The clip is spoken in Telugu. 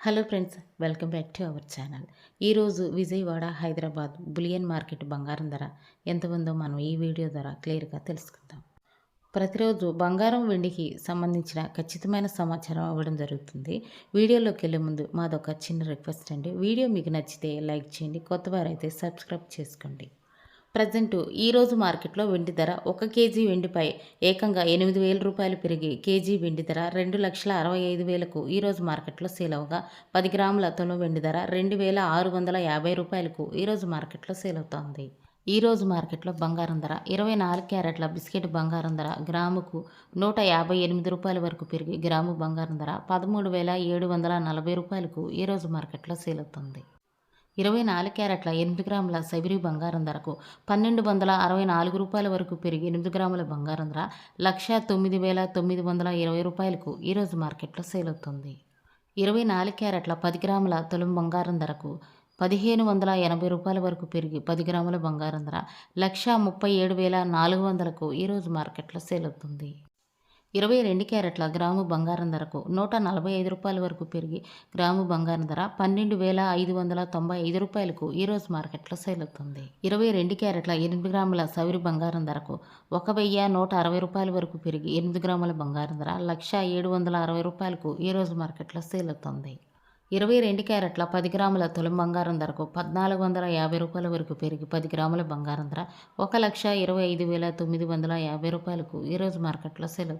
Hello friends welcome back to our channel. ఈరోజు విజయవాడ హైదరాబాద్ బులియన్ మార్కెట్ బంగారం ధర ఎంత ఉందో మనం ఈ వీడియో ద్వారా క్లియర్గా తెలుసుకుందాం. ప్రతిరోజు బంగారం వెండికి సంబంధించిన ఖచ్చితమైన సమాచారం ఇవ్వడం జరుగుతుంది. వీడియోలోకి వెళ్ళే ముందు మాదొక చిన్న రిక్వెస్ట్ అండి. వీడియో మీకు నచ్చితే లైక్ చేయండి కొత్తవారైతే సబ్స్క్రైబ్ చేసుకోండి. ప్రజెంట్ ఈరోజు మార్కెట్లో వెండి ధర ఒక కేజీ వెండిపై ఏకంగా ఎనిమిది వేల రూపాయలు పెరిగి కేజీ వెండి ధర రెండు లక్షల అరవై ఐదు వేలకు ఈరోజు మార్కెట్లో సేల్ అవగా పది గ్రాముల తొలి వెండి ధర రెండు వేల ఆరు వందల యాభై రూపాయలకు ఈరోజు మార్కెట్లో సేల్ అవుతోంది. ఈరోజు మార్కెట్లో బంగారం ధర ఇరవై నాలుగు క్యారెట్ల బిస్కెట్ బంగారం ధర గ్రాముకు నూట యాభై ఎనిమిది రూపాయల వరకు పెరిగి గ్రాము బంగారం ధర పదమూడు వేల ఏడు వందల నలభై రూపాయలకు ఈరోజు మార్కెట్లో సేల్ అవుతుంది. ఇరవై నాలుగు క్యారెట్ల ఎనిమిది గ్రాముల సబిరి బంగారం ధరకు పన్నెండు వందల అరవై నాలుగు రూపాయల వరకు పెరిగి ఎనిమిది గ్రాముల బంగారం ధర లక్ష తొమ్మిది వేల తొమ్మిది వందల ఇరవై రూపాయలకు ఈరోజు మార్కెట్లో సేల్ అవుతుంది. ఇరవై నాలుగు క్యారెట్ల పది గ్రాముల తొలం బంగారం ధరకు పదిహేను వందల ఎనభై రూపాయల వరకు పెరిగి పది గ్రాముల బంగారం ధర లక్ష ముప్పై ఏడు వేల నాలుగు వందలకు ఈరోజు మార్కెట్లో సేల్ అవుతుంది. ఇరవై రెండు క్యారెట్ల గ్రాము బంగారం ధరకు నూట నలభై ఐదు రూపాయల వరకు పెరిగి గ్రాము బంగారం ధర పన్నెండు వేల ఐదు వందల తొంభై ఐదు రూపాయలకు ఈరోజు మార్కెట్లో సేల్ అవుతుంది. ఇరవై రెండు క్యారెట్ల ఎనిమిది గ్రాముల సవిరి బంగారం ధరకు ఒక వెయ్యి నూట అరవై రూపాయల వరకు పెరిగి ఎనిమిది గ్రాముల బంగారం ధర లక్ష ఏడు వందల అరవై రూపాయలకు ఈరోజు మార్కెట్లో సేల్ అవుతుంది. ఇరవై రెండు క్యారెట్ల పది గ్రాముల తొలి బంగారం ధరకు పద్నాలుగు వందల యాభై రూపాయల వరకు పెరిగి పది గ్రాముల బంగారం ధర ఒక లక్ష ఇరవై ఐదు వేల తొమ్మిది వందల యాభై రూపాయలకు ఈరోజు మార్కెట్లో సేల్